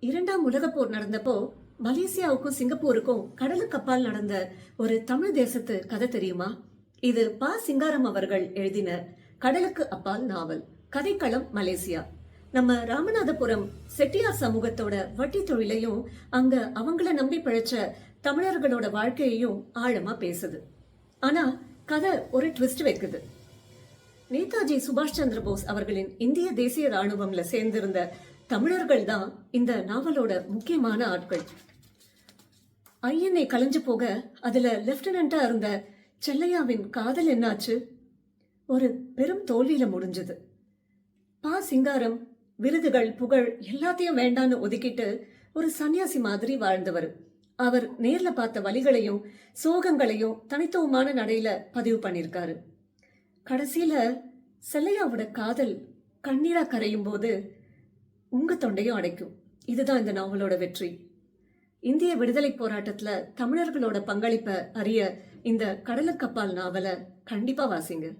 இரண்டாம் உலக போர் நடந்தப்போ மலேசியாவுக்கும் சிங்கப்பூருக்கும் கடலுக்கப்பால் நடந்த ஒரு தமிழ் தேசத்து கதை தெரியுமா? இது பா. சிங்காரம் அவர்கள் எழுதின கடலுக்கு அப்பால் நாவல் கதைக்களம் மலேசியா. நம்ம ராமநாதபுரம் செட்டியார் சமூகத்தோட வட்டி தொழிலையும் அங்க அவங்கள நம்பி பிழைச்ச தமிழர்களோட வாழ்க்கையையும் ஆழமா பேசுது. ஆனா கதை ஒரு ட்விஸ்ட் வைக்குது. நேதாஜி சுபாஷ் சந்திர போஸ் அவர்களின் இந்திய தேசிய ராணுவம்ல சேர்ந்திருந்த தமிழர்கள் தான் இந்த நாவலோட முக்கியமான ஆட்கள். ஐயனை கலைஞ்சு போக அதுல லெப்டினண்டா இருந்த செல்லையாவின் காதல் என்னாச்சு? ஒரு பெரும் தோல்வியில முடிஞ்சது. பா. சிங்காரம் விருதுகள் புகழ் எல்லாத்தையும் வேண்டான்னு ஒதுக்கிட்டு ஒரு சன்னியாசி மாதிரி வாழ்ந்தவர். அவர் நேர்ல பார்த்த வழிகளையும் சோகங்களையும் தனித்துவமான நடையில பதிவு பண்ணியிருக்காரு. கடைசியில செல்லையாவோட காதல் கண்ணீரா கரையும் போது உங்கள் தொண்டையும் அடைக்கும். இதுதான் இந்த நாவலோட வெற்றி. இந்திய விடுதலை போராட்டத்தில் தமிழர்களோட பங்களிப்பை அறிய இந்த கடலுக்கப்பால் நாவலை கண்டிப்பாக வாசிங்க.